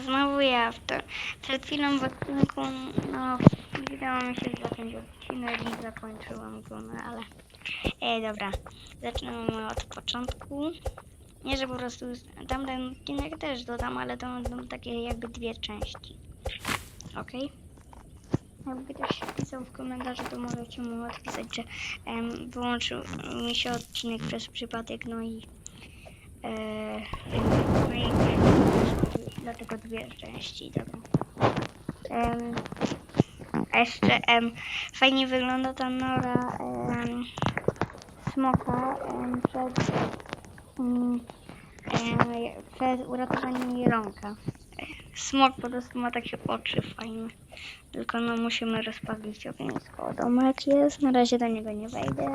znowu ja. W to, przed chwilą w odcinku, no, wydało mi się zacząć odcinek i zakończyłam go, no ale... Ej, dobra. Zaczynamy od początku. Nie, że po prostu tamten odcinek też dodam, ale to będą takie jakby dwie części. Okej? Jakby ktoś pisał w komentarzu, to możecie mu odpisać, że em, wyłączył mi się odcinek przez przypadek, no i e, dlatego dwie części, dobra. Em, a jeszcze em, fajnie wygląda ta nora em, smoka em, przed, em, przed uratowaniem jelonka. Smok po prostu ma takie oczy fajne. Tylko no musimy rozpalić ognisko. Domek jest, na razie do niego nie wejdę.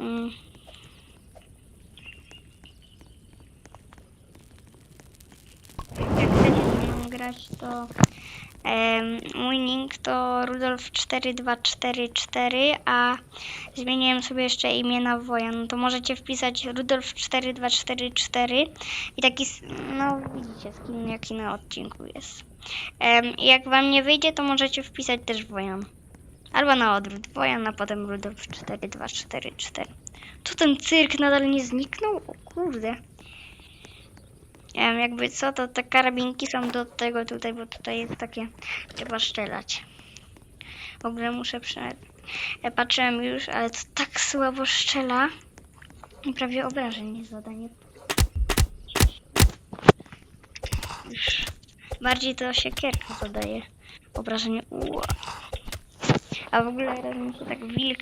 Mm. Jak chcecie ze mną grać, to em, mój link to Rudolf4244, a zmieniłem sobie jeszcze imię na Wojan. No to możecie wpisać Rudolf4244 i taki, no widzicie skin jaki na odcinku jest. I jak wam nie wyjdzie, to możecie wpisać też Wojan. Albo na odwrót, Wojan, a potem Rudolf4244. Tu ten cyrk nadal nie zniknął? O kurde. Em, jakby co, to te karabinki są do tego tutaj, bo tutaj jest takie, trzeba strzelać. W ogóle muszę prze... Patrzyłem już, ale to tak słabo strzela. I prawie obrażeń nie zadaje. Już bardziej to siekierka zadaje obrażenie. A w ogóle raz się tak wilk,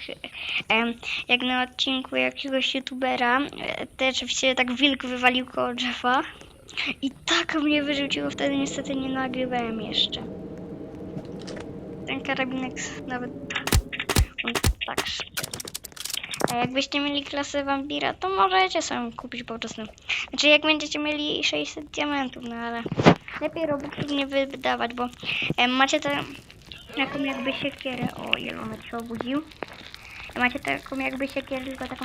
jak na odcinku jakiegoś youtubera, e, też się tak wilk wywalił koło drzewa. I tak mnie wyrzuciło, wtedy niestety nie nagrywałem jeszcze. Ten karabinek nawet on tak szczerze. A jakbyście mieli klasę wampira, to możecie sobie kupić po prostu. Znaczy jak będziecie mieli 600 diamentów, no ale lepiej robuxów nie wydawać, bo em, macie tę taką jakby siekierę. O, jelonek się obudził. Macie taką jakby siekierę, tylko taką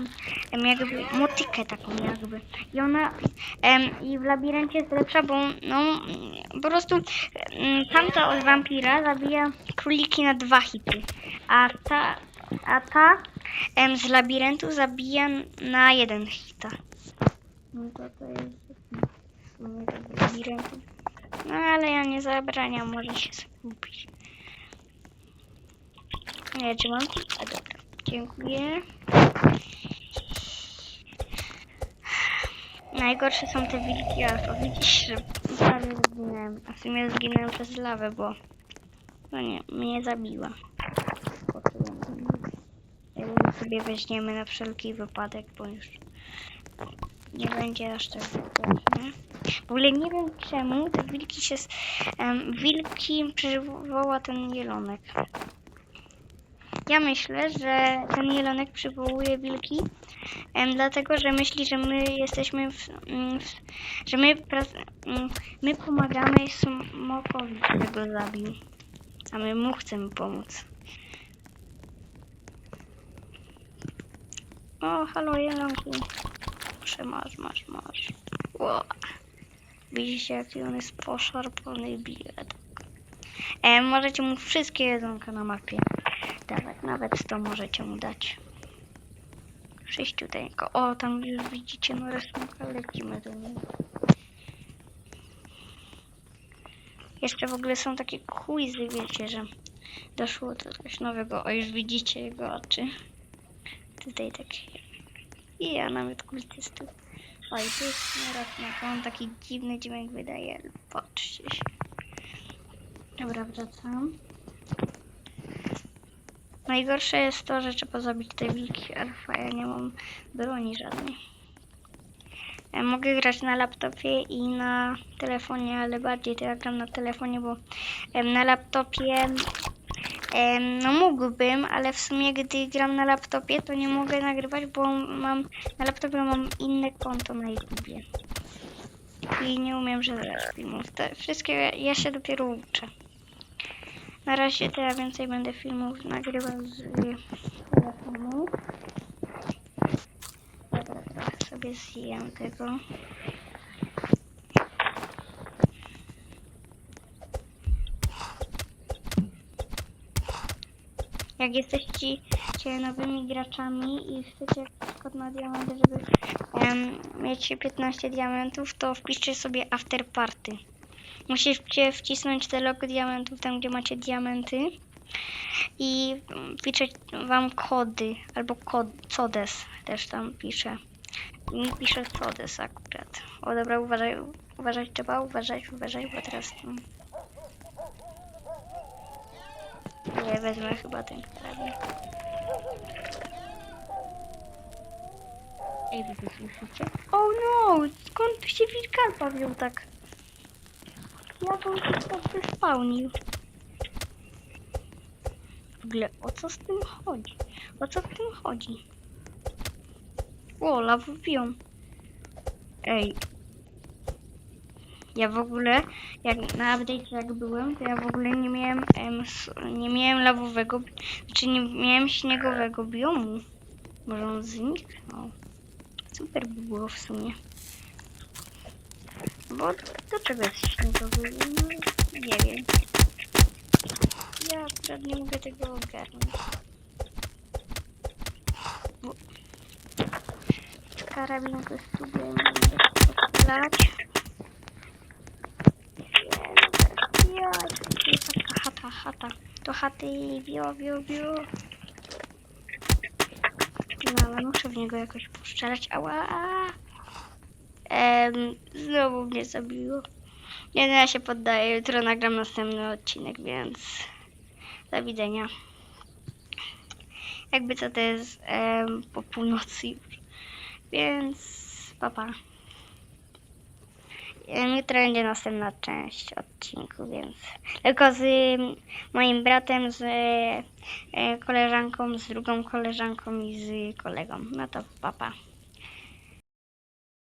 em, jakby motykę taką jakby. I ona em, i w labiryncie jest lepsza, bo no po prostu em, tamta od wampira zabija króliki na dwa hity, a ta, a ta em, z labiryntu zabija na jeden hita. No to to jest. No ale ja nie zabraniam, może się skupić. Nie, czy mam? A dobra, dziękuję. Najgorsze są te wilki alfa. Widzisz, że prawie zginąłem. A w sumie zginąłem przez lawę, bo no nie, mnie zabiła. Ją sobie weźmiemy na wszelki wypadek, bo już nie będzie aż tak straszne. W ogóle nie wiem czemu te wilki się... em, wilki przywoła ten jelonek. Ja myślę, że ten jelonek przywołuje wilki, em, dlatego że myśli, że my jesteśmy, w, mm, w, że my, prac- mm, my pomagamy smokowi, który go zabił, a my mu chcemy pomóc. O, halo jelonku. Proszę, masz, masz, masz. Ło. Widzicie, jaki on jest poszarpany bilet. E, możecie mu wszystkie jedzonka na mapie dawać. Nawet to możecie mu dać. Przyjść tutaj. Ko- O, tam już widzicie no rysunka. Lecimy do niego. Jeszcze w ogóle są takie quizy, wiecie, że doszło do coś nowego. O, już widzicie jego oczy. Tutaj takie. I ja nawet kultystów. Oj, tu jest na on taki dziwny dźwięk wydaje. Patrzcie się. Dobra, wracam. Najgorsze jest to, że trzeba zabić te wilki alfa. Ja nie mam broni żadnej. Ja mogę grać na laptopie i na telefonie, ale bardziej to ja gram na telefonie, bo na laptopie no mógłbym, ale w sumie gdy gram na laptopie, to nie mogę nagrywać, bo mam na laptopie mam inne konto na YouTubie. I nie umiem żadnych filmów. Te wszystkie ja się dopiero uczę. Na razie to ja więcej będę filmów nagrywał z y, telefonu. Dobra, sobie zjem tego. Jak jesteście nowymi graczami i chcecie kod na diamenty, żeby em, mieć 15 diamentów, to wpiszcie sobie after party. Musicie wcisnąć te logo diamentów tam, gdzie macie diamenty i pisze wam kody, albo kod codes też tam pisze. Mi pisze codes akurat. O dobra, uważaj, uważać trzeba, uważać, uważać, bo teraz tam... Nie, wezmę chyba ten karabin. Ej, wy to słyszycie? Oh no! Skąd tu się wilkalpa wziął tak? On się tak wyspałnił? W ogóle o co z tym chodzi? O co w tym chodzi? O, lawują. Ej. Ja w ogóle, jak na update jak byłem, to ja w ogóle nie miałem, em, nie miałem lawowego, czy nie miałem śniegowego biomu. Może on zniknął. Super by było w sumie. Bo do czego jest śniegowy? No, nie wiem. Ja akurat nie mogę tego ogarnąć. Bo... Karabin to sobie nie będę podpalać. Ja, taka chata, chata. To chaty, bio, bio, bio. No, ale muszę w niego jakoś poszczelać. Ała! Znowu mnie zabiło. Nie, no ja się poddaję. Jutro nagram następny odcinek, więc do widzenia. Jakby co to jest em, po północy już. Więc papa. Em, Jutro będzie następna część odcinku, więc tylko z moim bratem, z e, koleżanką, z drugą koleżanką i z kolegą. No to papa.